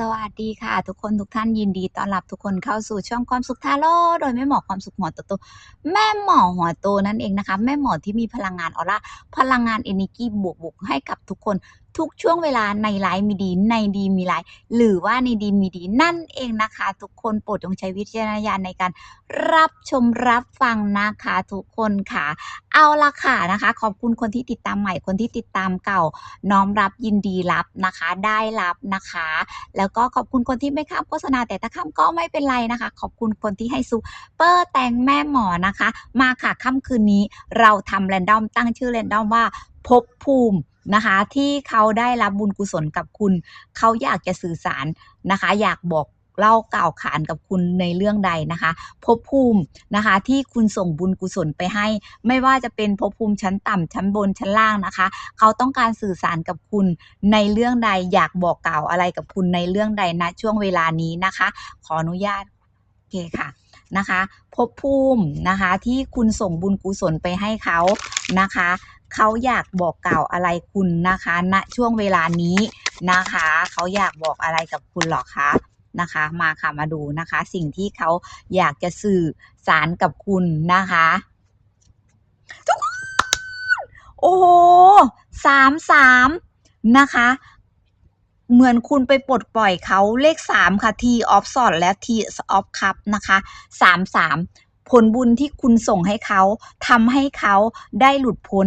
สวัสดีค่ะ ทุกคนทุกท่านยินดีต้อนรับทุกคนเข้าสู่ช่องความสุขทาโร่โดยแม่หมอความสุขหัวโตโตแม่หมอหัวโตนั่นเองนะคะ แม่หมอที่มีพลังงานออร่าพลังงานเอเนจีบวกบวกให้กับทุกคนทุกช่วงเวลาในไลฟ์มีดีในดีมีไลฟ์หรือว่าในดีมีดีนั่นเองนะคะ ทุกคนโปรดจงใช้วิจารณญาณในการรับชมรับฟังนะคะทุกคนค่ะ เอาละค่ะนะคะ ขอบคุณคนที่ติดตามใหม่คนที่ติดตามเก่า น้อมรับยินดีรับนะคะ ได้รับนะคะ แล้วก็ขอบคุณคนที่ไม่ข้ามโฆษณาแต่ถ้าข้ามก็ไม่เป็นไรนะคะ ขอบคุณคนที่ให้ซูเปอร์แตงแม่หมอนะคะ มาค่ะค่ำคืนนี้เราทำแรนดอมตั้งชื่อแรนดอมว่าภพภูมิ นะคะ ที่เขาได้รับบุญกุศลกับคุณ เขาอยากจะสื่อสารนะคะ อยากบอกเล่ากล่าวขานกับคุณในเรื่องใดนะคะภพภูมินะคะที่คุณส่งบุญกุศลไปให้ ไม่ว่าจะเป็นภพภูมิชั้นต่ำชั้นบนชั้นล่างนะคะ เขาต้องการสื่อสารกับคุณในเรื่องใดอยากบอกกล่าวอะไรกับคุณในเรื่องใดณช่วงเวลานี้นะคะ ขออนุญาตโอเคค่ะนะคะภพภูมินะคะที่คุณส่งบุญกุศลไปให้เขานะคะ เขาอยากบอกกล่าวอะไรคุณนะคะณช่วงเวลานี้นะคะ เขาอยากบอกอะไรกับคุณหรอคะนะคะ มาค่ะมาดูนะคะ สิ่งที่เขาอยากจะสื่อสารกับคุณนะคะทุกคนโอ้โหสามสามนะคะ เหมือนคุณไปปลดปล่อยเขาเลขสามค่ะ T of s o r d และ T of Cup นะคะสามสามผลบุญที่คุณส่งให้เขาทำให้เขาได้หลุดพ้น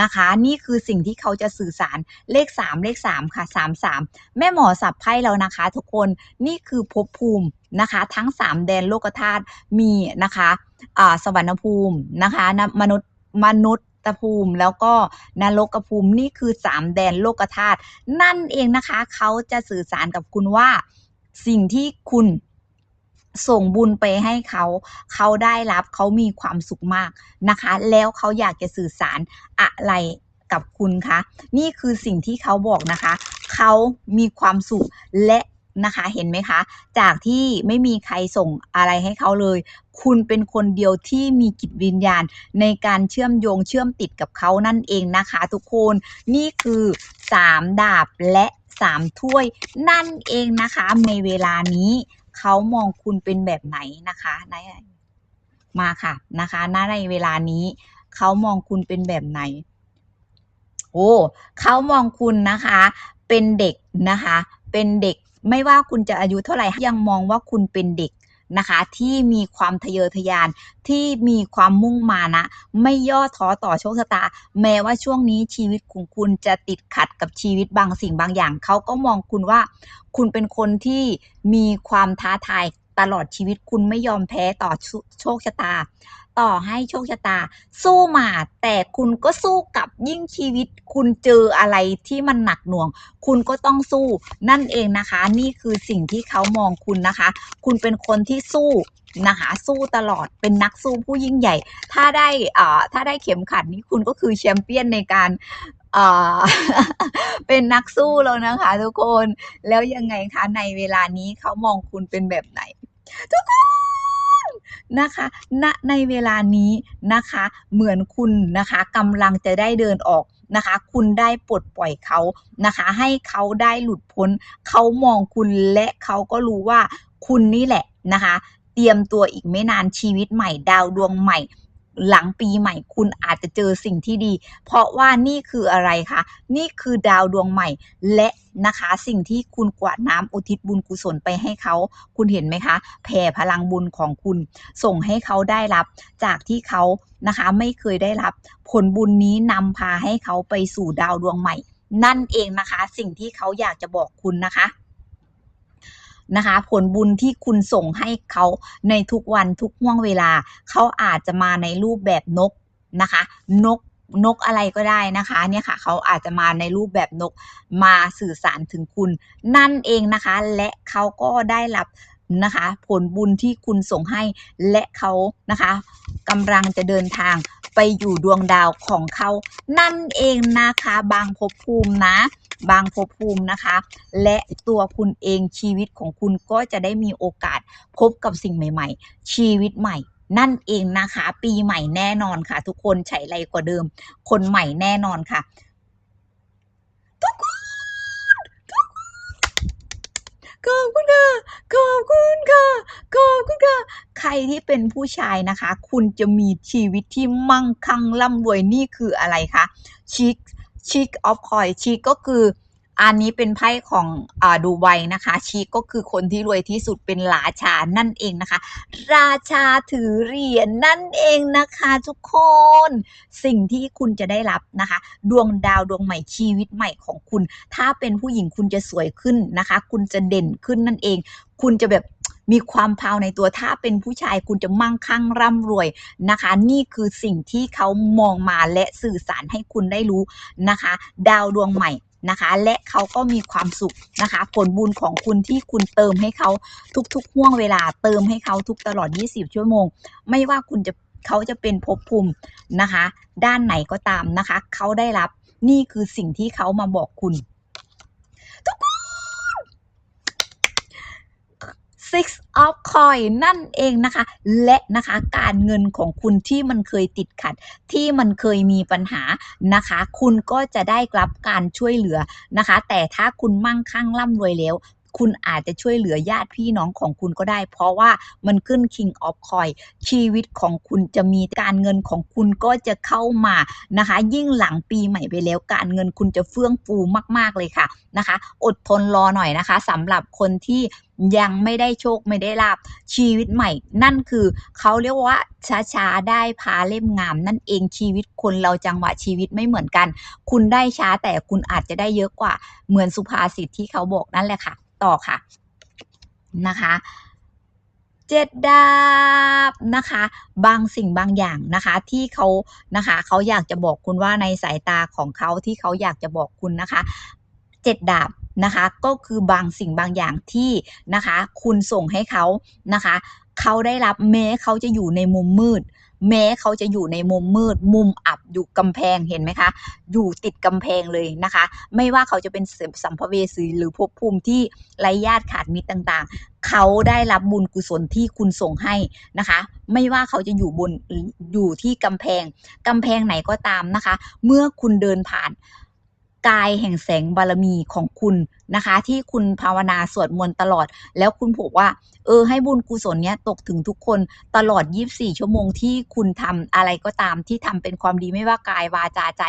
นะคะ นี่คือสิ่งที่เขาจะสื่อสารเลขสามเลขสามค่ะสามสามแม่หมอสับไพ่แล้วนะคะ ทุกคนนี่คือภพภูมินะคะ ทั้งสามแดนโลกธาตุมีนะคะอ่าสวรรณภูมินะคะมนุษย์มนุษย์ภูมิแล้วก็นรกภูมินี่คือสามแดนโลกธาตุนั่นเองนะคะ เขาจะสื่อสารกับคุณว่าสิ่งที่คุณ ส่งบุญไปให้เขา เขาได้รับเขามีความสุขมากนะคะ แล้วเขาอยากจะสื่อสารอะไรกับคุณคะนี่คือสิ่งที่เขาบอกนะคะ เขามีความสุขและนะคะเห็นไหมคะ จากที่ไม่มีใครส่งอะไรให้เขาเลย คุณเป็นคนเดียวที่มีจิตวิญญาณ ในการเชื่อมโยงเชื่อมติดกับเขานั่นเองนะคะ ทุกคนนี่คือสามดาบและสามถ้วยนั่นเองนะคะในเวลานี้ เขามองคุณเป็นแบบไหนนะคะในมาค่ะนะคะณในเวลานี้เขามองคุณเป็นแบบไหน โอ้เขามองคุณนะคะ เป็นเด็กนะคะ เป็นเด็กไม่ว่าคุณจะอายุเท่าไหร่ยังมองว่าคุณเป็นเด็ก นะคะที่มีความทะเยอทะยานที่มีความมุ่งมานะ ไม่ย่อท้อต่อโชคชะตา แม้ว่าช่วงนี้ชีวิตของคุณจะติดขัดกับชีวิตบางสิ่งบางอย่าง เขาก็มองคุณว่า คุณเป็นคนที่มีความท้าทาย ตลอดชีวิตคุณไม่ยอมแพ้ต่อโชคชะตา ต่อให้โชคชะตา สู้มาแต่คุณก็สู้กลับยิ่งชีวิต คุณเจออะไรที่มันหนักหน่วง คุณก็ต้องสู้นั่นเองนะคะ นี่คือสิ่งที่เขามองคุณนะคะ คุณเป็นคนที่สู้นะคะสู้ตลอดเป็นนักสู้ผู้ยิ่งใหญ่ ถ้าได้อ่าถ้าได้เข็มขัดนี้คุณก็คือแชมเปี้ยนในการอ่าเป็นนักสู้แล้วนะคะทุกคนแล้วยังไงคะในเวลานี้เขามองคุณเป็นแบบไหน ทุกคนนะคะณในเวลานี้นะคะ เหมือนคุณนะคะกำลังจะได้เดินออกนะคะ คุณได้ปลดปล่อยเขานะคะ ให้เขาได้หลุดพ้น เขามองคุณและเขาก็รู้ว่าคุณนี่แหละนะคะ เตรียมตัวอีกไม่นานชีวิตใหม่ดาวดวงใหม่ หลังปีใหม่คุณอาจจะเจอสิ่งที่ดี เพราะว่านี่คืออะไรคะนี่คือดาวดวงใหม่ และนะคะสิ่งที่คุณกวาดน้ำอุทิศบุญกุศลไปให้เขา คุณเห็นไหมคะแผ่พลังบุญของคุณ ส่งให้เขาได้รับ จากที่เขานะคะไม่เคยได้รับ ผลบุญนี้นำพาให้เขาไปสู่ดาวดวงใหม่ นั่นเองนะคะ สิ่งที่เขาอยากจะบอกคุณนะคะ นะคะ ผลบุญที่คุณส่งให้เขาในทุกวันทุกห่วงเวลา เขาอาจจะมาในรูปแบบนกนะคะ นกนกอะไรก็ได้นะคะเนี่ยค่ะเขาอาจจะมาในรูปแบบนกมาสื่อสารถึงคุณ นั่นเองนะคะ และเขาก็ได้รับนะคะ ผลบุญที่คุณส่งให้และเขานะคะกำลังจะเดินทางไปอยู่ดวงดาวของเขา นั่นเองนะคะบางภพภูมินะ บางภพภูมินะคะ และตัวคุณเองชีวิตของคุณก็จะได้มีโอกาสพบกับสิ่งใหม่ ๆ ชีวิตใหม่นั่นเองนะคะ ปีใหม่แน่นอนค่ะ ทุกคนใช้ไรกว่าเดิม คนใหม่แน่นอนค่ะ ทุกคนทุกคนขอบขอบคุณค่ะขอบคุณค่ะ ใครที่เป็นผู้ชายนะคะ คุณจะมีชีวิตที่มั่งคั่งร่ำรวยนี่คืออะไรคะชิค ชิคออฟคอยชิคก็คือ อันนี้เป็นไพ่ของอดูไบนะคะชิคก็คือคนที่รวยที่สุดเป็นราชานั่นเองนะคะ ราชาถือเหรียญนั่นเองนะคะทุกคน สิ่งที่คุณจะได้รับนะคะ ดวงดาวดวงใหม่ชีวิตใหม่ของคุณ ถ้าเป็นผู้หญิงคุณจะสวยขึ้นนะคะ คุณจะเด่นขึ้นนั่นเอง คุณจะแบบ มีความพาวในตัวถ้าเป็นผู้ชายคุณจะมั่งคั่งร่ำรวยนะคะ นี่คือสิ่งที่เขามองมาและสื่อสารให้คุณได้รู้นะคะ ดาวดวงใหม่นะคะ และเขาก็มีความสุขนะคะ ผลบุญของคุณที่คุณเติมให้เขาทุกๆห่วงเวลาเติมให้เขาทุกตลอด 20 ชั่วโมง ไม่ว่าคุณจะเขาจะเป็นภพภูมินะคะ ด้านไหนก็ตามนะคะ เขาได้รับนี่คือสิ่งที่เขามาบอกคุณทุกคน Six of Coin นั่นเองนะคะ และนะคะการเงินของคุณที่มันเคยติดขัด ที่มันเคยมีปัญหานะคะ คุณก็จะได้รับการช่วยเหลือนะคะ แต่ถ้าคุณมั่งคั่งร่ำรวยแล้ว คุณอาจจะช่วยเหลือญาติพี่น้องของคุณก็ได้ เพราะว่ามันขึ้น King of Coin ชีวิตของคุณจะมีการเงินของคุณก็จะเข้ามานะคะ ยิ่งหลังปีใหม่ไปแล้วการเงินคุณจะเฟื่องฟูมาก ๆเลยค่ะนะคะ อดทนรอหน่อยนะคะสำหรับคนที่ยังไม่ได้โชคไม่ได้ลาบชีวิตใหม่ นั่นคือเขาเรียกว่าช้าๆได้พาเล่มงาม นั่นเองชีวิตคนเราจังหวะชีวิตไม่เหมือนกัน คุณได้ช้าแต่คุณอาจจะได้เยอะกว่าเหมือนสุภาษิตที่เขาบอกนั่นแหละค่ะ ต่อค่ะนะคะเจ็ดดาบนะคะ บางสิ่งบางอย่างนะคะที่เขานะคะเขาอยากจะบอกคุณว่าในสายตาของเขาที่เขาอยากจะบอกคุณนะคะเจ็ดดาบนะคะก็คือบางสิ่งบางอย่างที่นะคะ คุณส่งให้เขานะคะเขาได้รับแม้เขาจะอยู่ในมุมมืด แม้เขาจะอยู่ในมุมมืด มุมอับอยู่กำแพงเห็นไหมคะ อยู่ติดกำแพงเลยนะคะ ไม่ว่าเขาจะเป็นสัมภเวสีหรือภพภูมิที่ไร้ญาติขาดมิตรต่างๆ เขาได้รับบุญกุศลที่คุณส่งให้นะคะ ไม่ว่าเขาจะอยู่บนอยู่ที่กำแพงกำแพงไหนก็ตามนะคะ เมื่อคุณเดินผ่านกายแห่งแสงบารมีของคุณนะคะ ที่คุณภาวนาสวดมนต์ตลอด แล้วคุณบอกว่า เออ ให้บุญกุศลเนี้ยตกถึงทุกคนตลอด 24 ชั่วโมงที่คุณทำอะไรก็ตามที่ทำเป็นความดีไม่ว่ากายวาจาใจ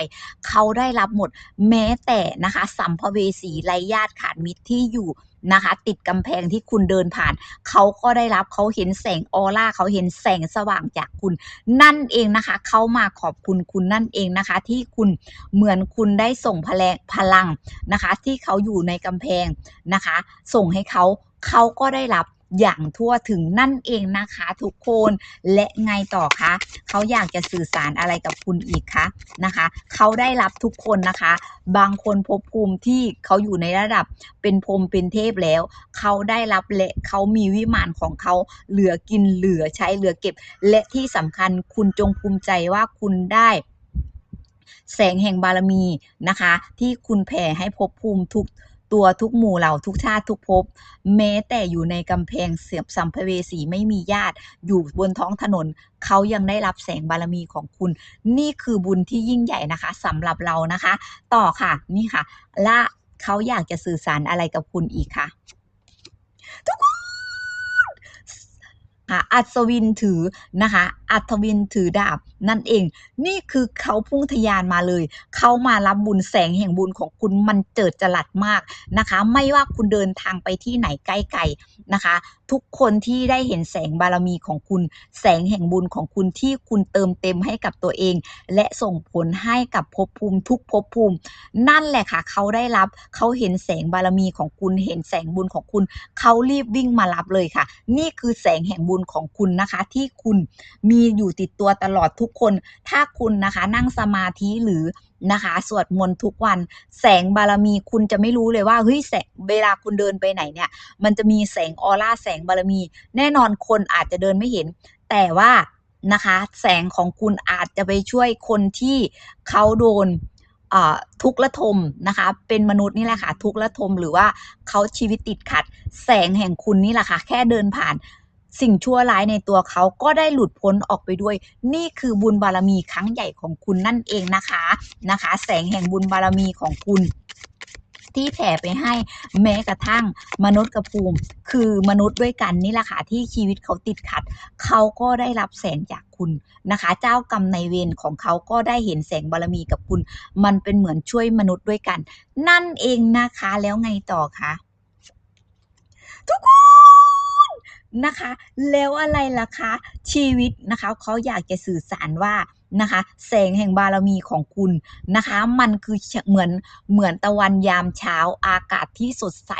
เขาได้รับหมดแม้แต่นะคะ สัมภเวสีไรญาติขาดมิตรที่อยู่นะคะ ติดกำแพงที่คุณเดินผ่าน เขาก็ได้รับเขาเห็นแสงออร่าเขาเห็นแสงสว่างจากคุณ นั่นเองนะคะ เขามาขอบคุณคุณนั่นเองนะคะ ที่คุณเหมือนคุณได้ส่งพลังพลังนะคะ ที่เขาอยู่ในกำแพงนะคะ ส่งให้เขาเขาก็ได้รับอย่างทั่วถึงนั่นเองนะคะทุกคนและไงต่อคะเขาอยากจะสื่อสารอะไรกับคุณอีกคะนะคะเขาได้รับทุกคนนะคะ บางคนภพภูมิที่เขาอยู่ในระดับเป็นพรมเป็นเทพแล้ว เขาได้รับและเขามีวิมานของเขาเหลือกินเหลือใช้เหลือเก็บ และที่สำคัญคุณจงภูมิใจว่าคุณได้แสงแห่งบารมีนะคะ ที่คุณแผ่ให้ภพภูมิทุก ตัวทุกหมู่เหล่าทุกชาติทุกภพแม้แต่อยู่ในกำแพงเสียบสัมภเวสีไม่มีญาติ อยู่บนท้องถนน เขายังได้รับแสงบารมีของคุณ นี่คือบุญที่ยิ่งใหญ่นะคะสำหรับเรานะคะ ต่อค่ะนี่ค่ะและเขาอยากจะสื่อสารอะไรกับคุณอีกค่ะ ทุกคนค่ะอัศวินถือนะคะ อัศวินถือดาบนั่นเอง นี่คือเขาพุ่งทะยานมาเลย เขามารับบุญแสงแห่งบุญของคุณมันเจิดจรัสมากนะคะ ไม่ว่าคุณเดินทางไปที่ไหนใกล้ๆนะคะ ทุกคนที่ได้เห็นแสงบารมีของคุณ แสงแห่งบุญของคุณที่คุณเติมเต็มให้กับตัวเอง และส่งผลให้กับภพภูมิทุกภพภูมิ นั่นแหละค่ะ เขาได้รับเขาเห็นแสงบารมีของคุณ เห็นแสงบุญของคุณ เขารีบวิ่งมารับเลยค่ะ นี่คือแสงแห่งบุญของคุณนะคะ ที่คุณมีอยู่ติดตัวตลอดทุกคน ถ้าคุณนะคะนั่งสมาธิหรือนะคะ สวดมนต์ทุกวัน แสงบารมีคุณจะไม่รู้เลยว่าเฮ้ยแสงเวลาคุณเดินไปไหนเนี่ย มันจะมีแสงออร่าแสงบารมี แน่นอนคนอาจจะเดินไม่เห็น แต่ว่านะคะ แสงของคุณอาจจะไปช่วยคนที่เขาโดนทุกข์ระทมนะคะ เป็นมนุษย์นี่แหละค่ะทุกข์ระทมหรือว่าเขาชีวิตติดขัด แสงแห่งคุณนี่แหละค่ะแค่เดินผ่าน สิ่งชั่วร้ายในตัวเขาก็ได้หลุดพ้นออกไปด้วย นี่คือบุญบารมีครั้งใหญ่ของคุณนั่นเองนะคะนะคะ แสงแห่งบุญบารมีของคุณที่แผ่ไปให้แม้กระทั่งมนุษย์กับภูมิ คือมนุษย์ด้วยกันนี่แหละค่ะที่ชีวิตเขาติดขัด เขาก็ได้รับแสงจากคุณนะคะ เจ้ากรรมในเวรของเขาก็ได้เห็นแสงบารมีกับคุณ มันเป็นเหมือนช่วยมนุษย์ด้วยกัน นั่นเองนะคะแล้วไงต่อคะทุกคน นะคะ แล้วอะไรล่ะคะชีวิตนะคะเขาอยากจะสื่อสารว่านะคะแสงแห่งบารมีของคุณนะคะ มันคือเหมือนเหมือนตะวันยามเช้าอากาศที่สดใส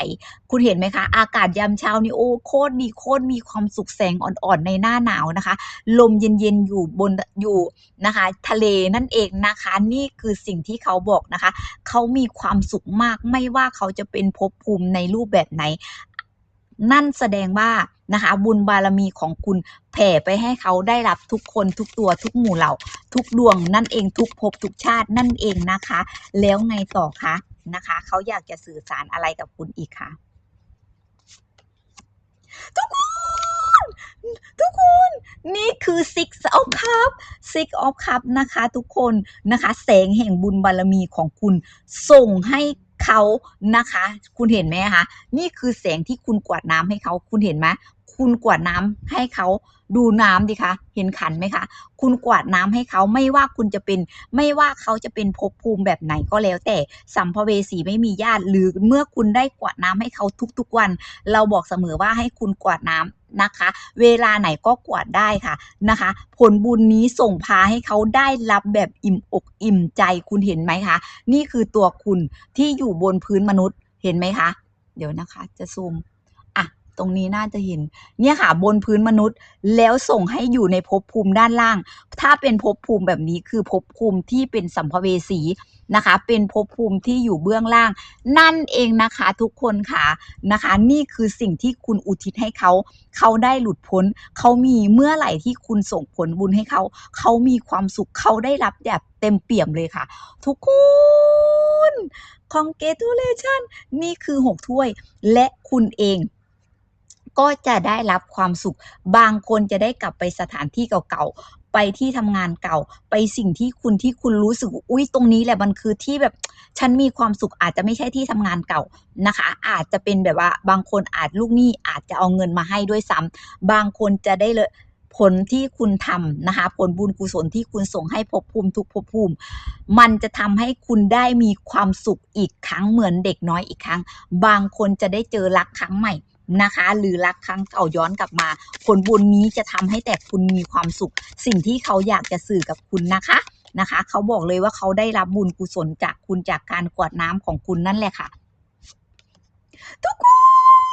คุณเห็นไหมคะ อากาศยามเช้านี่โอ้โคตรดีโคตรมีความสุขแสงอ่อนๆในหน้าหนาวนะคะ ลมเย็นๆอยู่บนอยู่นะคะ ทะเลนั่นเองนะคะ นี่คือสิ่งที่เขาบอกนะคะ เขามีความสุขมากไม่ว่าเขาจะเป็นภพภูมิในรูปแบบไหน นั่นแสดงว่า นะคะบุญบารมีของคุณแผ่ไปให้เขาได้รับทุกคนทุกตัวทุกหมู่เหล่า ทุกดวงนั่นเองทุกภพทุกชาตินั่นเองนะคะ แล้วไงต่อคะนะคะเขาอยากจะสื่อสารอะไรกับคุณอีกคะทุกคนทุกคนนี่คือ six of cup six of cup นะคะทุกคนนะคะแสงแห่งบุญบารมีของคุณส่งให้เขานะคะ คุณเห็นไหมคะ นี่คือแสงที่คุณกวาดน้ำให้เขา คุณเห็นไหม คุณกวาดน้ำให้เขาดูน้ำดิคะ เห็นขันไหมคะ คุณกวาดน้ำให้เขาไม่ว่าคุณจะเป็น ไม่ว่าเขาจะเป็นภพภูมิแบบไหนก็แล้ว แต่สัมภเวสีไม่มีญาติ หรือเมื่อคุณได้กวาดน้ำให้เขาทุกๆวัน เราบอกเสมอว่าให้คุณกวาดน้ำนะคะ เวลาไหนก็กวาดได้ค่ะนะคะ ผลบุญนี้ส่งพาให้เขาได้รับแบบอิ่มอกอิ่มใจคุณเห็นไหมคะ นี่คือตัวคุณที่อยู่บนพื้นมนุษย์เห็นไหมคะ เดี๋ยวนะคะ จะซูม ตรงนี้น่าจะเห็น เนี่ยค่ะ บนพื้นมนุษย์แล้วส่งให้อยู่ในภพภูมิด้านล่าง ถ้าเป็นภพภูมิแบบนี้คือภพภูมิที่เป็นสัมภเวสีนะคะ เป็นภพภูมิที่อยู่เบื้องล่าง นั่นเองนะคะทุกคนค่ะนะคะ นี่คือสิ่งที่คุณอุทิศให้เขา เขาได้หลุดพ้น เขามีเมื่อไหร่ที่คุณส่งผลบุญให้เขา เขามีความสุขเขาได้รับแบบเต็มเปี่ยมเลยค่ะ ทุกคน congratulation นี่คือหกถ้วย และคุณเอง ก็จะได้รับความสุข บางคนจะได้กลับไปสถานที่เก่าๆ ไปที่ทำงานเก่า ไปสิ่งที่คุณที่คุณรู้สึก อุ้ยตรงนี้แหละมันคือที่แบบฉันมีความสุขอาจจะไม่ใช่ที่ทำงานเก่านะคะ อาจจะเป็นแบบว่าบางคนอาจลูกหนี้อาจจะเอาเงินมาให้ด้วยซ้ำบางคนจะได้เลยผลที่คุณทำนะคะ ผลบุญกุศลที่คุณส่งให้ภพภูมิทุกภพภูมิ มันจะทำให้คุณได้มีความสุขอีกครั้งเหมือนเด็กน้อยอีกครั้ง บางคนจะได้เจอรักครั้งใหม่ นะคะ หรือรักครั้งเก่าย้อนกลับมา ผลบุญนี้จะทำให้แต่คุณมีความสุข สิ่งที่เขาอยากจะสื่อกับคุณนะคะนะคะ เขาบอกเลยว่าเขาได้รับบุญกุศลจากคุณจากการกวาดน้ำของคุณนั่นแหละค่ะ ทุกค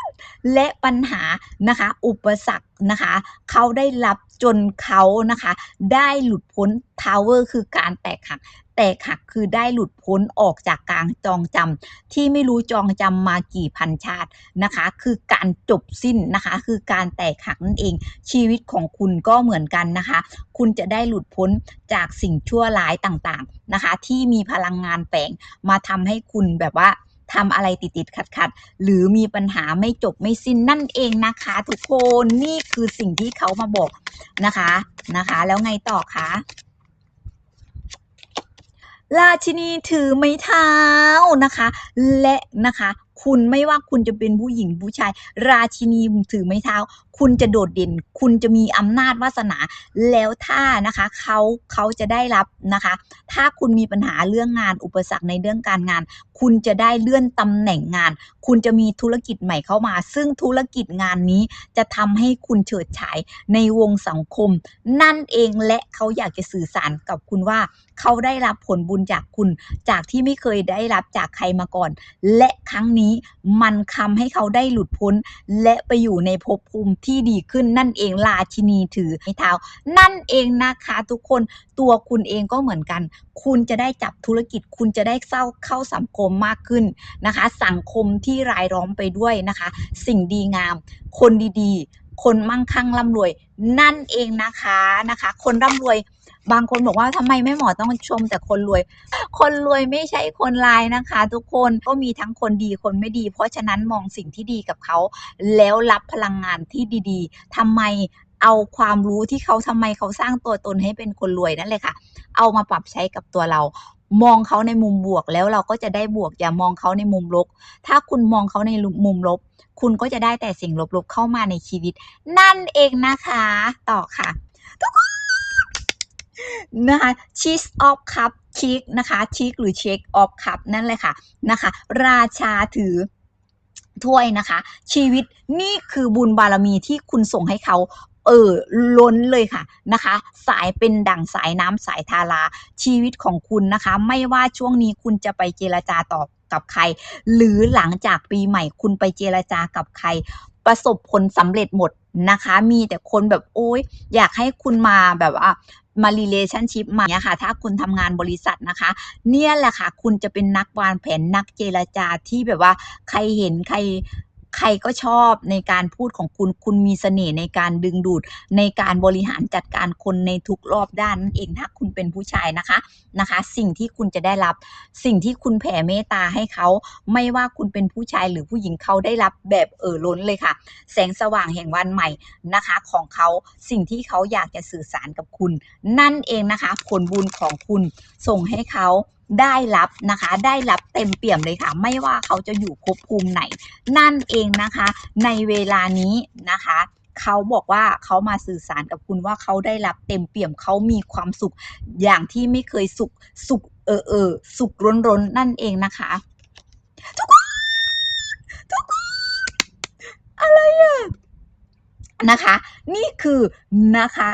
นและปัญหานะคะ อุปสรรคนะคะ เขาได้รับจนเขานะคะ ได้หลุดพ้นทาวเวอร์คือการแตกหัก แตกหักคือได้หลุดพ้นออกจากกลางจองจำที่ไม่รู้จองจำมากี่พันชาตินะคะ คือการจบสิ้นนะคะ คือการแตกหักนั่นเอง ชีวิตของคุณก็เหมือนกันนะคะ คุณจะได้หลุดพ้นจากสิ่งชั่วร้ายต่างๆนะคะ ที่มีพลังงานแฝงมาทำให้คุณแบบว่าทำอะไรติดๆขัดๆหรือมีปัญหาไม่จบไม่สิ้นนั่นเองนะคะ ทุกคนนี่คือสิ่งที่เขามาบอกนะคะนะคะ แล้วไงต่อคะ ราชินีถือไม้เท้านะคะ และนะคะ คุณไม่ว่าคุณจะเป็นผู้หญิงผู้ชาย ราชินีถือไม้เท้า คุณจะโดดเด่น คุณจะมีอำนาจวาสนา แล้วถ้านะคะเขาเขาจะได้รับนะคะ ถ้าคุณมีปัญหาเรื่องงานอุปสรรคในเรื่องการงาน คุณจะได้เลื่อนตำแหน่งงาน คุณจะมีธุรกิจใหม่เข้ามา ซึ่งธุรกิจงานนี้จะทำให้คุณเฉิดฉายในวงสังคม นั่นเองและเขาอยากจะสื่อสารกับคุณว่าเขาได้รับผลบุญจากคุณจากที่ไม่เคยได้รับจากใครมาก่อน และครั้งนี้มันทำให้เขาได้หลุดพ้น และไปอยู่ในภพภูมิที่ดีขึ้นนั่นเองราชินีถือไม้เท้า นั่นเองนะคะทุกคนตัวคุณเองก็เหมือนกัน คุณจะได้จับธุรกิจ คุณจะได้เข้าเข้าสังคมมากขึ้นนะคะ สังคมที่รายล้อมไปด้วยนะคะ สิ่งดีงาม คนดีๆ คนมั่งคั่งร่ำรวย นั่นเองนะคะนะคะ คนร่ำรวย บางคนบอกว่าทำไมแม่หมอต้องชมแต่คนรวย คนรวยไม่ใช่คนรายนะคะ ทุกคนก็มีทั้งคนดีคนไม่ดี เพราะฉะนั้นมองสิ่งที่ดีกับเขา แล้วรับพลังงานที่ดีๆทำไมเอาความรู้ที่เขาทำไมเขาสร้างตัวตนให้เป็นคนรวยนั่นเลยค่ะ เอามาปรับใช้กับตัวเรา มองเขาในมุมบวกแล้วเราก็จะได้บวก อย่ามองเขาในมุมลบ ถ้าคุณมองเขาในมุมลบ คุณก็จะได้แต่สิ่งลบๆเข้ามาในชีวิต นั่นเองนะคะ ต่อค่ะ ทุกคน นะคะ cheese of cup ชิกนะคะชิกหรือ check of cup นั่นเลยค่ะนะคะ ราชาถือถ้วยนะคะ ชีวิตนี่คือบุญบารมีที่คุณส่งให้เขาเออล้นเลยค่ะนะคะ สายเป็นดั่งสายน้ำสายทาราชีวิตของคุณนะคะ ไม่ว่าช่วงนี้คุณจะไปเจรจาต่อกับใคร หรือหลังจากปีใหม่คุณไปเจรจากับใคร ประสบผลสำเร็จหมดนะคะ มีแต่คนแบบโอ๊ยอยากให้คุณมาแบบว่า มา relationship มาเนี่ยค่ะ ถ้าคุณทำงานบริษัทนะคะ เนี่ยแหละค่ะ คุณจะเป็นนักวางแผนนักเจรจาที่แบบว่าใครเห็นใคร ใครก็ชอบในการพูดของคุณ คุณมีเสน่ห์ในการดึงดูด ในการบริหารจัดการคนในทุกรอบด้านนั่นเองถ้าคุณเป็นผู้ชายนะคะนะคะ สิ่งที่คุณจะได้รับสิ่งที่คุณแผ่เมตตาให้เขาไม่ว่าคุณเป็นผู้ชายหรือผู้หญิงเขาได้รับแบบเอ่อล้นเลยค่ะ แสงสว่างแห่งวันใหม่นะคะของเขาสิ่งที่เขาอยากจะสื่อสารกับคุณ นั่นเองนะคะ ผลบุญของคุณส่งให้เขา ได้รับนะคะ ได้รับเต็มเปี่ยมเลยค่ะ ไม่ว่าเขาจะอยู่ภพภูมิไหน นั่นเองนะคะ ในเวลานี้นะคะเขาบอกว่าเขามาสื่อสารกับคุณว่าเขาได้รับเต็มเปี่ยมเขามีความสุข อย่างที่ไม่เคยสุขสุขเออเออสุขร้นร้นนั่นเองนะคะ ทุกคนทุกคนอะไรอะนะคะ นี่คือนะคะ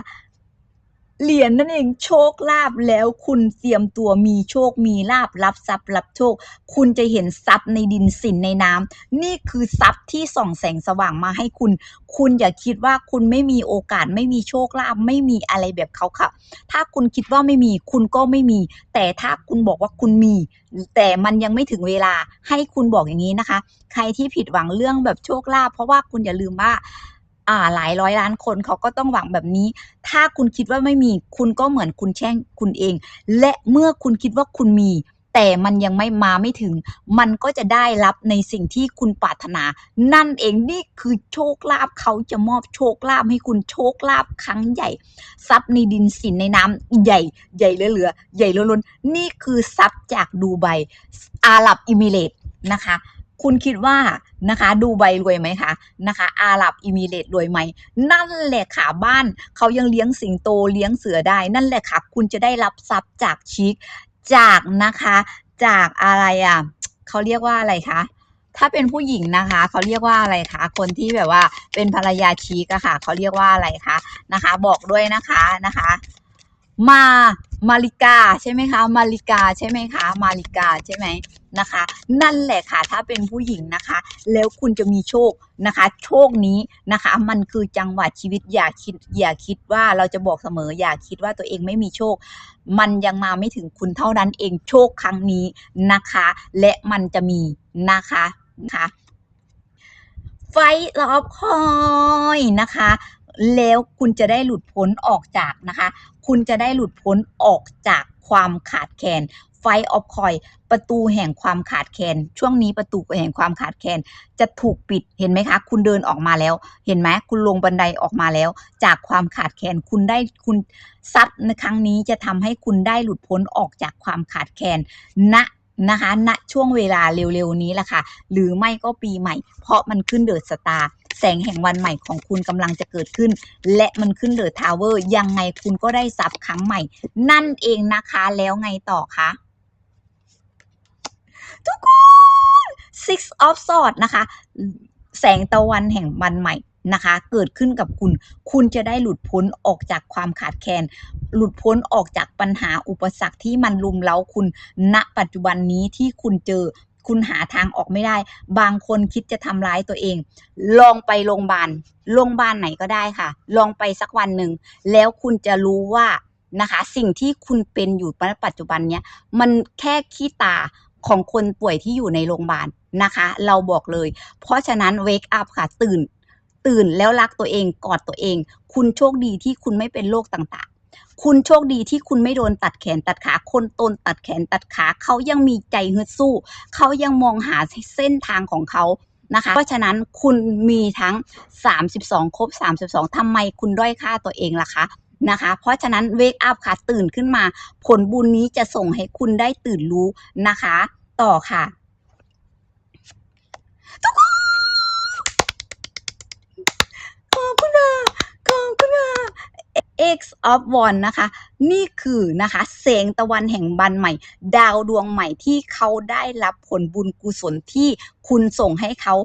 เหรียญนั่นเองโชคลาภแล้วคุณเตรียมตัวมีโชคมีลาบรับทรัพย์รับโชค คุณจะเห็นทรัพย์ในดินสินในน้ำนี่คือทรัพย์ที่ส่องแสงสว่างมาให้คุณ คุณอย่าคิดว่าคุณไม่มีโอกาสไม่มีโชคลาภไม่มีอะไรแบบเขาค่ะ ถ้าคุณคิดว่าไม่มีคุณก็ไม่มี แต่ถ้าคุณบอกว่าคุณมี แต่มันยังไม่ถึงเวลาให้คุณบอกอย่างนี้นะคะ ใครที่ผิดหวังเรื่องแบบโชคลาภเพราะว่าคุณอย่าลืมว่า อ่าหลายร้อยล้านคนเขาก็ต้องหวังแบบนี้ ถ้าคุณคิดว่าไม่มีคุณก็เหมือนคุณแช่งคุณเอง และเมื่อคุณคิดว่าคุณมี แต่มันยังไม่มาไม่ถึง มันก็จะได้รับในสิ่งที่คุณปรารถนา นั่นเองนี่คือโชคลาภเขาจะมอบโชคลาภให้คุณโชคลาภครั้งใหญ่ ทรัพย์ในดินสินในน้ำใหญ่ ใหญ่เหลือๆใหญ่ล้นๆนี่คือทรัพย์จากดูไบอาหรับอิมิเรตนะคะ คุณคิดว่านะคะดูไบรวยไหมคะนะคะ อาหรับอิมิเรตรวยไหม นั่นแหละค่ะบ้านเขายังเลี้ยงสิงโตเลี้ยงเสือได้ นั่นแหละค่ะ คุณจะได้รับทรัพย์จากชิคจากนะคะ จากอะไรอะเขาเรียกว่าอะไรคะถ้าเป็นผู้หญิงนะคะเขาเรียกว่าอะไรคะคนที่แบบว่าเป็นภรรยาชีกอะค่ะเขาเรียกว่าอะไรคะนะคะ บอกด้วยนะคะนะคะ มามาริกาใช่ไหมคะ มาริกาใช่ไหมคะ มาริกาใช่ไหม นะคะ นั่นแหละค่ะถ้าเป็นผู้หญิงนะคะ แล้วคุณจะมีโชคนะคะ โชคนี้นะคะ มันคือจังหวะชีวิตอย่าคิดอย่าคิดว่าเราจะบอกเสมอ อย่าคิดว่าตัวเองไม่มีโชค มันยังมาไม่ถึงคุณเท่านั้นเองโชคครั้งนี้นะคะ และมันจะมีนะคะนะคะไฟลอบคอยนะคะ แล้วคุณจะได้หลุดพ้นออกจากนะคะ คุณจะได้หลุดพ้นออกจากความขาดแคลน ไฟออฟคอยประตูแห่งความขาดแคลนช่วงนี้ประตูแห่งความขาดแคลนจะถูกปิดเห็นไหมคะ คุณเดินออกมาแล้ว เห็นไหมคุณลงบันไดออกมาแล้ว จากความขาดแคลนคุณได้คุณทรัพย์ในครั้งนี้จะทำให้คุณได้หลุดพ้นออกจากความขาดแคลนณนะคะณช่วงเวลาเร็วๆนี้แหละค่ะ หรือไม่ก็ปีใหม่ เพราะมันขึ้นเดอะสตาร์แสงแห่งวันใหม่ของคุณกำลังจะเกิดขึ้น และมันขึ้นเดอะทาวเวอร์ยังไงคุณก็ได้ทรัพย์ครั้งใหม่ นั่นเองนะคะแล้วไงต่อคะ ทุกคน six of swords นะคะ แสงตะวันแห่งวันใหม่นะคะ เกิดขึ้นกับคุณ คุณจะได้หลุดพ้นออกจากความขาดแคลน หลุดพ้นออกจากปัญหาอุปสรรคที่มันลุมเล้าคุณ ณ ปัจจุบันนี้ที่คุณเจอ คุณหาทางออกไม่ได้ บางคนคิดจะทำร้ายตัวเอง ลองไปโรงพยาบาล โรงพยาบาลไหนก็ได้ค่ะ ลองไปสักวันหนึ่ง แล้วคุณจะรู้ว่านะคะ สิ่งที่คุณเป็นอยู่ณปัจจุบันเนี้ย มันแค่ขี้ตา ของคนป่วยที่อยู่ในโรงพยาบาลนะคะ เราบอกเลย เพราะฉะนั้น wake up ค่ะตื่น ตื่นแล้วรักตัวเองกอดตัวเอง คุณโชคดีที่คุณไม่เป็นโรคต่างๆ คุณโชคดีที่คุณไม่โดนตัดแขนตัดขาคนตนตัดแขนตัดขาเขายังมีใจฮึดสู้เขายังมองหาเส้นทางของเขานะคะเพราะฉะนั้นคุณมีทั้ง 32 ครบ 32ทำไมคุณด้อยค่าตัวเองล่ะคะ นะคะ เพราะฉะนั้นเวกอัพค่ะตื่นขึ้นมา ผลบุญนี้จะส่งให้คุณได้ตื่นรู้นะคะ ต่อค่ะ ทุกคนขอบคุณค่ะขอบคุณค่ะ X of One นะคะ นี่คือนะคะแสงตะวันแห่งบันใหม่ ดาวดวงใหม่ที่เขาได้รับผลบุญกุศลที่คุณส่งให้เขา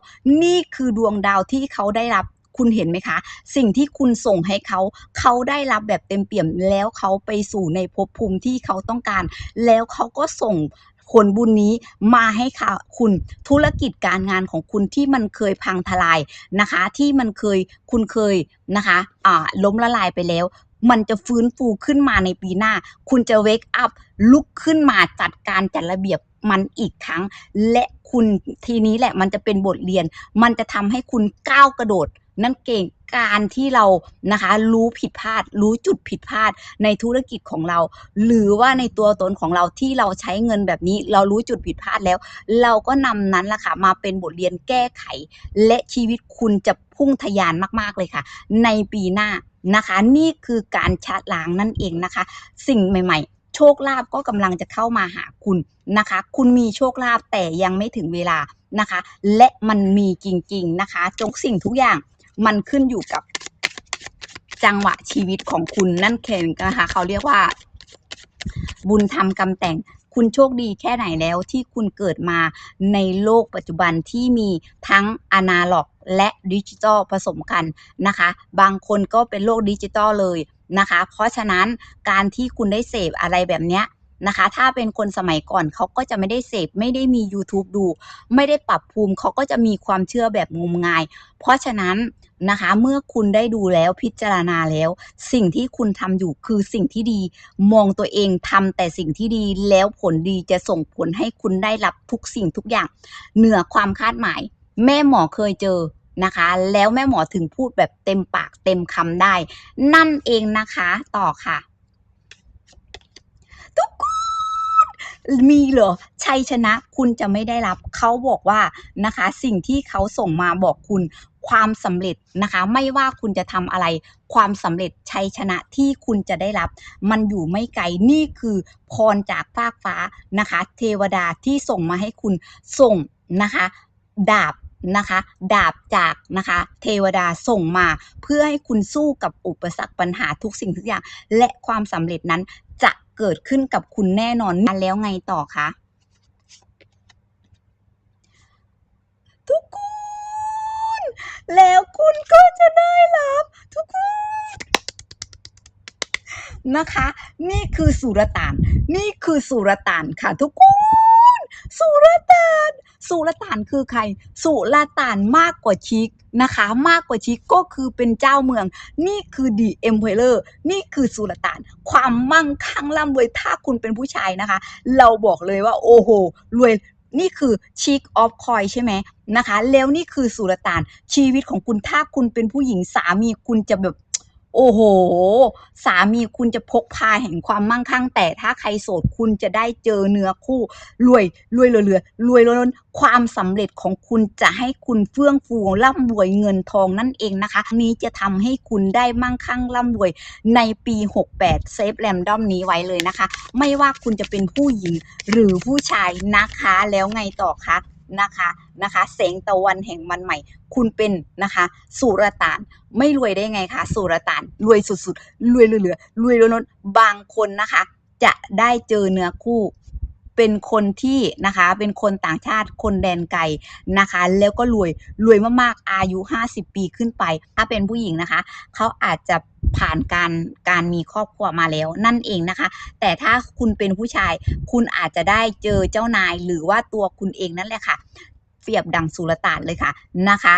นี่คือดวงดาวที่เขาได้รับ คุณเห็นไหมคะ สิ่งที่คุณส่งให้เขา เขาได้รับแบบเต็มเปี่ยมแล้วเขาไปสู่ในภพภูมิที่เขาต้องการ แล้วเขาก็ส่งผลบุญนี้มาให้ค่ะคุณธุรกิจการงานของคุณที่มันเคยพังทลายนะคะ ที่มันเคยคุณเคยนะคะอ่าล้มละลายไปแล้ว มันจะฟื้นฟูขึ้นมาในปีหน้า คุณจะเวกอัพลุกขึ้นมาจัดการจัดระเบียบมันอีกครั้ง และคุณทีนี้แหละมันจะเป็นบทเรียน มันจะทำให้คุณก้าวกระโดด นั่นเก่งการที่เรานะคะรู้ผิดพลาด รู้จุดผิดพลาดในธุรกิจของเรา หรือว่าในตัวตนของเราที่เราใช้เงินแบบนี้ เรารู้จุดผิดพลาดแล้ว เราก็นำนั้นล่ะค่ะมาเป็นบทเรียนแก้ไข และชีวิตคุณจะพุ่งทะยานมากๆเลยค่ะ ในปีหน้านะคะ นี่คือการชะล้างนั่นเองนะคะ สิ่งใหม่ ๆโชคลาภก็กำลังจะเข้ามาหาคุณนะคะ คุณมีโชคลาภแต่ยังไม่ถึงเวลานะคะ และมันมีจริงๆนะคะ จงสิ่งทุกอย่าง มันขึ้นอยู่กับจังหวะชีวิตของคุณนั่นเองนะคะเขาเรียกว่า บุญทำกรรมแต่งคุณโชคดีแค่ไหนแล้วที่คุณเกิดมาในโลกปัจจุบันที่มีทั้งอนาล็อกและดิจิตอลผสมกันนะคะ บางคนก็เป็นโลกดิจิตอลเลยนะคะ เพราะฉะนั้นการที่คุณได้เสพอะไรแบบเนี้ย นะคะ ถ้าเป็นคนสมัยก่อนเขาก็จะไม่ได้เสพไม่ได้มี YouTube ดู ไม่ได้ปรับภูมิเขาก็จะมีความเชื่อแบบงมงาย เพราะฉะนั้นนะคะเมื่อคุณได้ดูแล้วพิจารณาแล้ว สิ่งที่คุณทำอยู่คือสิ่งที่ดี มองตัวเองทำแต่สิ่งที่ดีแล้วผลดีจะส่งผลให้คุณได้รับทุกสิ่งทุกอย่าง เหนือความคาดหมาย แม่หมอเคยเจอนะคะ แล้วแม่หมอถึงพูดแบบเต็มปากเต็มคำได้ นั่นเองนะคะต่อค่ะ ทุกคนมีเหรอชัยชนะคุณจะไม่ได้รับเขาบอกว่านะคะ สิ่งที่เขาส่งมาบอกคุณความสำเร็จนะคะ ไม่ว่าคุณจะทำอะไร ความสำเร็จชัยชนะที่คุณจะได้รับ มันอยู่ไม่ไกลนี่คือพรจากฟากฟ้านะคะ เทวดาที่ส่งมาให้คุณส่งนะคะ ดาบนะคะดาบจากนะคะเทวดาส่งมาเพื่อให้คุณสู้กับอุปสรรคปัญหาทุกสิ่งทุกอย่าง และความสำเร็จนั้น เกิดขึ้นกับคุณแน่นอนแล้วไงต่อคะทุกคนแล้วคุณก็จะได้รับ ทุกคนนะคะ นี่คือสุรตาน นี่คือสุรตานค่ะทุกคน สุรต่านสุรต่านคือใคร สุรต่านมากกว่าชิกนะคะ มากกว่าชิกก็คือเป็นเจ้าเมือง นี่คือดีเอ็มเพลอร์นี่คือสุลต่าน ความมั่งคั่งร่ำรวยถ้าคุณเป็นผู้ชายนะคะ เราบอกเลยว่าโอ้โหรวยนี่คือชิคออฟคอยใช่ไหมนะคะ แล้วนี่คือสุลต่านชีวิตของคุณถ้าคุณเป็นผู้หญิงสามีคุณจะแบบ โอ้โห สามีคุณจะพกพาแห่งความมั่งคั่ง แต่ถ้าใครโสดคุณจะได้เจอเนื้อคู่ รวยรวยเหลือรวยล้นความสำเร็จของคุณจะให้คุณเฟื่องฟูร่ำรวยเงินทองนั่นเองนะคะ นี้จะทำให้คุณได้มั่งคั่งร่ำรวยในปี 68 เซฟแรมดอมนี้ไว้เลยนะคะ ไม่ว่าคุณจะเป็นผู้หญิงหรือผู้ชายนะคะแล้วไงต่อคะ นะคะนะคะแสงตะวันแห่งวันใหม่ คุณเป็นนะคะสุรตานไม่รวยได้ไงคะสุรตานรวยสุดๆรวยเหลือๆรวยล้นๆบางคนนะคะ จะได้เจอเนื้อคู่ เป็นคนที่นะคะเป็นคนต่างชาติคนแดนไกลนะคะ แล้วก็รวยรวยมากๆอายุ 50 ปีขึ้นไป ถ้าเป็นผู้หญิงนะคะ เขาอาจจะผ่านการการมีครอบครัวมาแล้วนั่นเองนะคะ แต่ถ้าคุณเป็นผู้ชายคุณอาจจะได้เจอเจ้านายหรือว่าตัวคุณเองนั่นแหละค่ะ เปรียบดังสุลต่านเลยค่ะนะคะ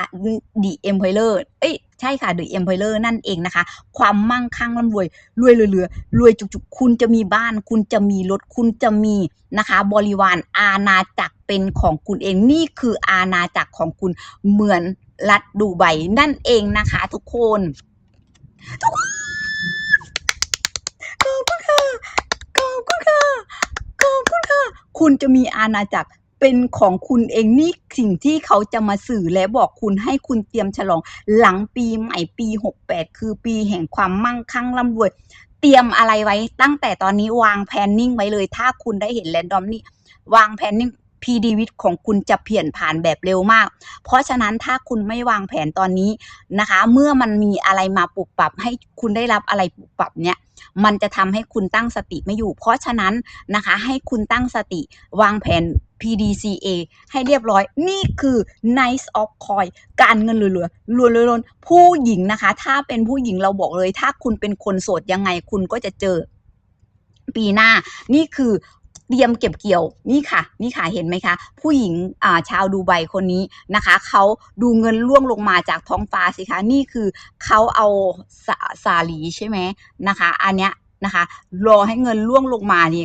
ดีเอ็มพเลอร์เอ้ยใช่ค่ะดีเอ็มพเลอร์นั่นเองนะคะ ความมั่งคั่งร่ำรวย รวยเหลือรวยจุกๆ คุณจะมีบ้าน คุณจะมีรถ คุณจะมีนะคะ บริวารอาณาจักรเป็นของคุณเอง นี่คืออาณาจักรของคุณ เหมือนรัฐดูไบนั่นเองนะคะทุกคน ทุกคนขอบคุณค่ะ ขอบคุณค่ะ ขอบคุณค่ะ คุณจะมีอาณาจักร เป็นของคุณเองนี่สิ่งที่เขาจะมาสื่อและบอกคุณให้คุณเตรียมฉลองหลังปีใหม่ปี 68 คือปีแห่งความมั่งคั่งร่ำรวย เตรียมอะไรไว้ตั้งแต่ตอนนี้วางแพนนิ่งไว้เลย ถ้าคุณได้เห็นแรนดอมนี่วางแพนนิ่ง พีดีวิทของคุณจะเปลี่ยนผ่านแบบเร็วมาก เพราะฉะนั้นถ้าคุณไม่วางแผนตอนนี้นะคะ เมื่อมันมีอะไรมาปรับปรับ ให้คุณได้รับอะไรปรับปรับเนี่ยมันจะทำให้คุณตั้งสติไม่อยู่ เพราะฉะนั้นนะคะ ให้คุณตั้งสติวางแผน PDCA ให้เรียบร้อย นี่คือ Nice of Coin การเงินเหลือๆรวยๆล้นๆผู้หญิงนะคะ ถ้าเป็นผู้หญิงเราบอกเลย ถ้าคุณเป็นคนโสดยังไงคุณก็จะเจอปีหน้า นี่คือ เตรียมเก็บเกี่ยวนี่ค่ะ นี่ค่ะเห็นไหมคะ ผู้หญิงาชาวดูไบคนนี้นะคะเขาดูเงินล่วงลงมาจากท้องฟ้าสิคะนี่คือเขาเอาสาสาลีใช่ไหมนะคะ อันเนี้ยนะคะ รอให้เงินล่วงลงมานี่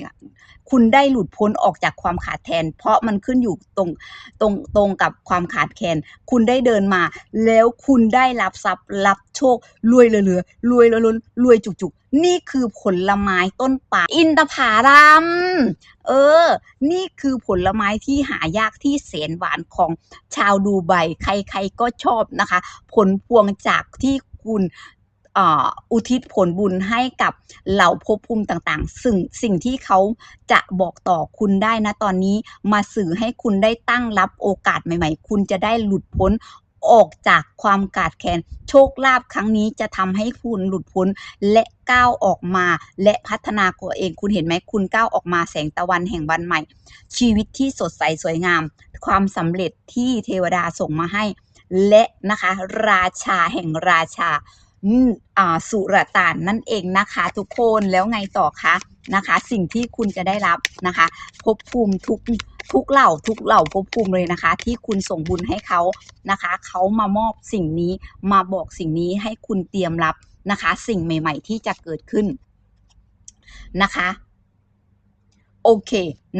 คุณได้หลุดพ้นออกจากความขาดแคลนเพราะมันขึ้นอยู่ตรงตรงตรงกับความขาดแคลนคุณได้เดินมา แล้วคุณได้รับทรัพย์รับโชครวยเหลือรวยล้นรวยจุกๆ นี่คือผลไม้ต้นป่าอินทผาลัมเออ นี่คือผลไม้ที่หายากที่แสนหวานของชาวดูไบใครๆก็ชอบนะคะ ผลพวงจากที่คุณ อุทิศผลบุญให้กับเหล่าภพภูมิต่างๆ ซึ่งสิ่งที่เขาจะบอกต่อคุณได้นะตอนนี้มาสื่อให้คุณได้ตั้งรับโอกาสใหม่ ๆ คุณจะได้หลุดพ้นออกจากความขาดแคลนโชคลาภครั้งนี้จะทำให้คุณหลุดพ้นและก้าวออกมา และพัฒนาตัวเอง คุณเห็นไหมคุณก้าวออกมาแสงตะวันแห่งวันใหม่ ชีวิตที่สดใสสวยงาม ความสำเร็จที่เทวดาส่งมาให้ และนะคะ ราชาแห่งราชา สุรต่านนั่นเองนะคะ ทุกคนแล้วไงต่อคะนะคะ สิ่งที่คุณจะได้รับนะคะภพภูมิทุกทุกเหล่าทุกเหล่าภพภูมิเลยนะคะ ที่คุณส่งบุญให้เขานะคะเขามามอบสิ่งนี้มาบอกสิ่งนี้ให้คุณเตรียมรับนะคะ สิ่งใหม่ ๆ ที่จะเกิดขึ้นนะคะโอเค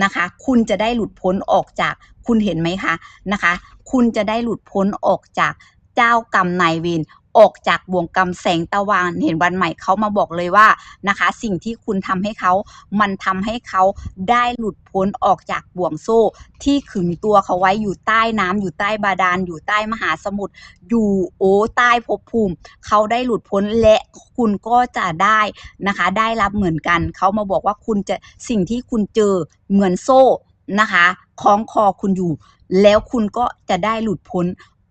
นะคะ คุณจะได้หลุดพ้นออกจากคุณเห็นไหมคะนะคะ คุณจะได้หลุดพ้นออกจากเจ้ากรรมนายเวร ออกจากบ่วงกรรมแสงตะวันเห็นวันใหม่เขามาบอกเลยว่านะคะ สิ่งที่คุณทำให้เขา มันทำให้เขาได้หลุดพ้นออกจากบ่วงโซ่ ที่ขึงตัวเขาไว้อยู่ใต้น้ำอยู่ใต้บาดาลอยู่ใต้มหาสมุทรอยู่โอ้ใต้ภพภูมิ เขาได้หลุดพ้นและคุณก็จะได้นะคะ ได้รับเหมือนกัน เขามาบอกว่าคุณจะสิ่งที่คุณเจอเหมือนโซ่นะคะคล้องคอคุณอยู่ แล้วคุณก็จะได้หลุดพ้น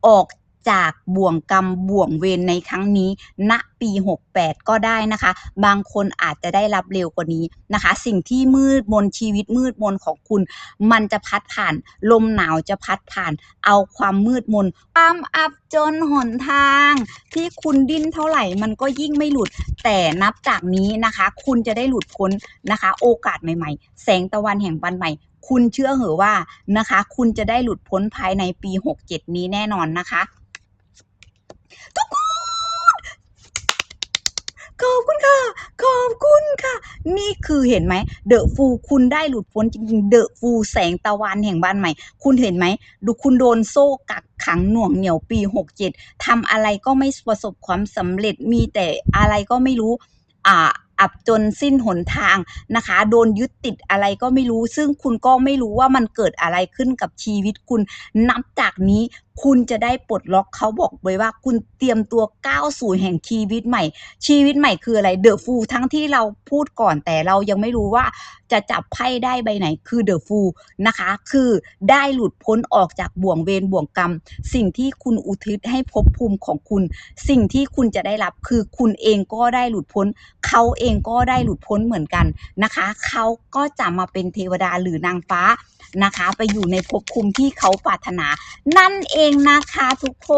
ออก จากบ่วงกรรมบ่วงเวรในครั้งนี้ณปี 68 ก็ได้นะคะ บางคนอาจจะได้รับเร็วกว่านี้นะคะ สิ่งที่มืดมนชีวิตมืดมนของคุณ มันจะพัดผ่าน ลมหนาวจะพัดผ่าน เอาความมืดมนความอับจนหนทาง ที่คุณดิ้นเท่าไหร่มันก็ยิ่งไม่หลุด แต่นับจากนี้นะคะ คุณจะได้หลุดพ้นนะคะ โอกาสใหม่ๆ แสงตะวันแห่งวันใหม่คุณเชื่อเหอว่านะคะ คุณจะได้หลุดพ้นภายในปี 67 นี้แน่นอนนะคะ ทุกคน ขอบคุณค่ะ ขอบคุณค่ะ นี่คือเห็นไหม เดอะฟูคุณได้หลุดพ้นจริงๆ เดอะฟูแสงตะวันแห่งบ้านใหม่ คุณเห็นไหม ดูคุณโดนโซ่กักขังหน่วงเหนี่ยวปี 67ทำอะไรก็ไม่ประสบความสำเร็จ มีแต่อะไรก็ไม่รู้ อ่าอับจนสิ้นหนทางนะคะ โดนยึดติดอะไรก็ไม่รู้ ซึ่งคุณก็ไม่รู้ว่ามันเกิดอะไรขึ้นกับชีวิตคุณ นับจากนี้ คุณจะได้ปลดล็อกเขาบอกไว้ว่า คุณเตรียมตัวก้าวสู่แห่งชีวิตใหม่ ชีวิตใหม่คืออะไรเดอะฟูทั้งที่เราพูดก่อนแต่เรายังไม่รู้ว่าจะจับไพ่ได้ใบไหนคือเดอะฟูนะคะ คือได้หลุดพ้นออกจากบ่วงเวรบ่วงกรรม สิ่งที่คุณอุทิศให้ภพภูมิของคุณ สิ่งที่คุณจะได้รับคือคุณเองก็ได้หลุดพ้น เขาเองก็ได้หลุดพ้นเหมือนกันนะคะ เขาก็จะมาเป็นเทวดาหรือนางฟ้านะคะ ไปอยู่ในภพภูมิที่เขาปรารถนา นั่นเองนะคะทุกค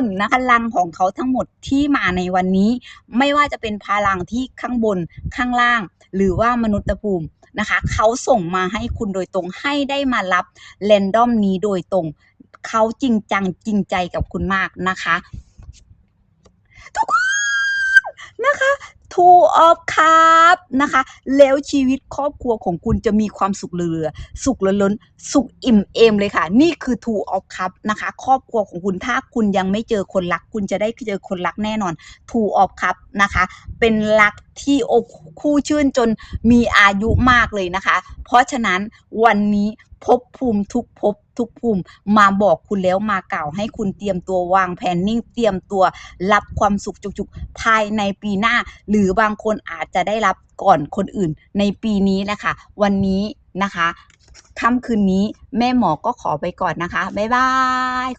นนะพลังของเขาทั้งหมดที่มาในวันนี้ ไม่ว่าจะเป็นพลังที่ข้างบนข้างล่าง หรือว่ามนุษย์ภูมินะคะเขาส่งมาให้คุณโดยตรงให้ได้มารับแรนดอมนี้โดยตรงเขาจริงจังจริงใจกับคุณมากนะคะ ทุกคนนะคะ two of cup นะคะ แล้วชีวิตครอบครัวของคุณจะมีความสุขเหลือ สุขล้นสุขอิ่มเอมเลยค่ะ นี่คือ two of cup นะคะ ครอบครัวของคุณถ้าคุณยังไม่เจอคนรัก คุณจะได้เจอคนรักแน่นอน two of cup นะคะ เป็นรักที่อกคู่ชื่นจนมีอายุมากเลยนะคะ เพราะฉะนั้นวันนี้ภพภูมิทุกภพ ทุกภูมิมาบอกคุณแล้วมากล่าวให้คุณเตรียมตัววางแผนนิ่งเตรียมตัวรับความสุขจุกๆ ภายในปีหน้า หรือบางคนอาจจะได้รับก่อนคนอื่นในปีนี้นะคะ วันนี้นะคะค่ำคืนนี้แม่หมอก็ขอไปก่อนนะคะ บ๊ายบาย